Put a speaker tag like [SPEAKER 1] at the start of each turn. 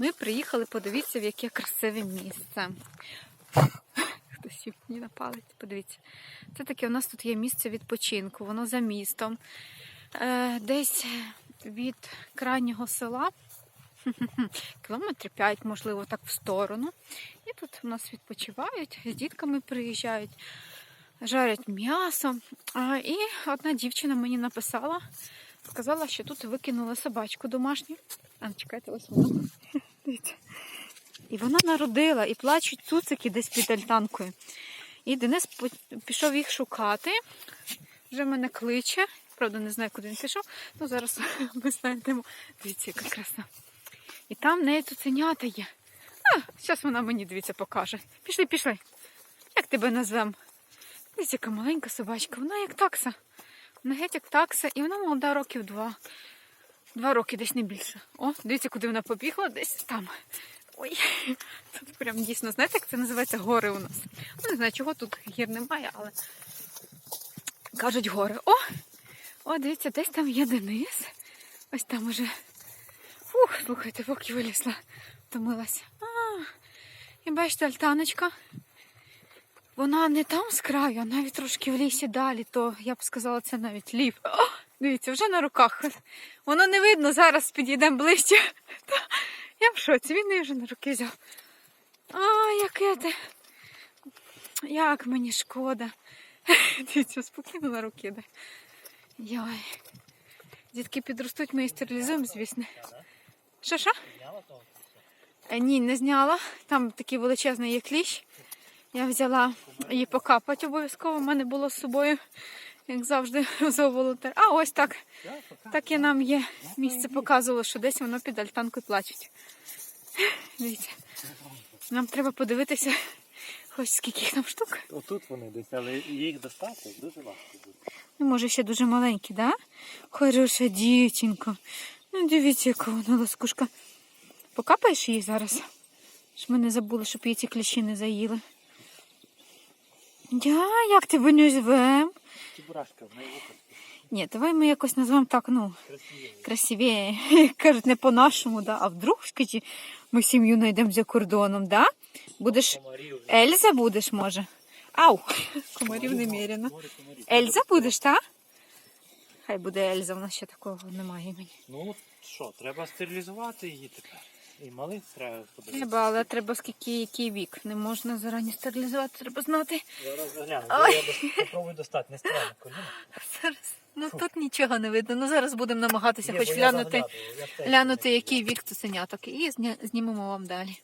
[SPEAKER 1] Ми приїхали, подивіться, в яке красиве місце. Хтось мені на палець, подивіться. Це таке у нас тут є місце відпочинку, воно за містом. Е, десь від крайнього села, кілометрів 5, можливо, так в сторону. І тут у нас відпочивають, з дітками приїжджають, жарять м'ясо. І одна дівчина мені написала, сказала, що тут викинули собачку домашню. А, чекайте, ось вона. Дивіться. І вона народила, і плачуть цуцики десь під альтанкою. І Денис пішов їх шукати. Вже мене кличе. Правда, не знаю, куди він пішов. Ну, зараз ми знайдемо. Дивіться, яка краса. І там в неї цуценята є. А, зараз вона мені, дивіться, покаже. Пішли, пішли. Як тебе назвемо? Дивіться, яка маленька собачка. Вона як такса. Геть такса, і вона молода років два. Два роки десь не більше. О, дивіться, куди вона побігла, десь там. Ой, тут прям дійсно, знаєте, як це називається гори у нас. Ну, не знаю, чого тут гір немає, але кажуть гори. О! О, дивіться, десь там є Денис. Ось там уже. Фух, слухайте, поки вилізла, втомилася. А, і бачите, альтаночка. Вона не там з краю, а навіть трошки в лісі далі, то я б сказала, це навіть лів. О, дивіться, вже на руках. Воно не видно, зараз підійдемо ближче. Та, Я в шоці, він її вже на руки взяв. А, яке ти. Як мені шкода. Дивіться, спокійно на руки дай. Йой. Дітки підростуть, ми її стерилізуємо, звісно. Що, що? Е, Ні, не зняла. Там такий величезний є кліщ. Я взяла її покапати обов'язково. У мене було з собою, як завжди, зооволонтер. А ось так. Так і нам є місце показувало, що десь воно під альтанкою плачуть. Дивіться. Нам треба подивитися, хоч скільки їх там штук.
[SPEAKER 2] Отут вони десь, але їх достати дуже важко буде.
[SPEAKER 1] Ну, може, ще дуже маленькі, да? Хороша дівчинка. Ну, дивіться, яка вона ласкушка. Покапаєш її зараз? Щоб ми не забули, щоб її ці кліщі не заїли. Я, як тебе не звем?
[SPEAKER 2] Чебурашка, в неї
[SPEAKER 1] Ні, давай ми якось назвемо так, ну,
[SPEAKER 2] красиві.
[SPEAKER 1] Кажуть, не по-нашому, да? а вдруг, скажі, ми сім'ю знайдемо за кордоном, да? Будеш Ельза будеш, може? Ау, комарів неміряно. Ельза будеш, так? Хай буде Ельза, в нас ще такого немає імені.
[SPEAKER 2] Ну що, треба стерилізувати її тепер. І малих треба подивитися.
[SPEAKER 1] Треба, але треба скільки який вік. Не можна зарані стерилізувати, треба знати.
[SPEAKER 2] Зараз загляну. Я спробую достати, не страшно коліна.
[SPEAKER 1] Зараз. Ну тут нічого не видно. Ну зараз будемо намагатися
[SPEAKER 2] Є,
[SPEAKER 1] хоч глянути, глянути, який вік цуценяток. І знімемо вам далі.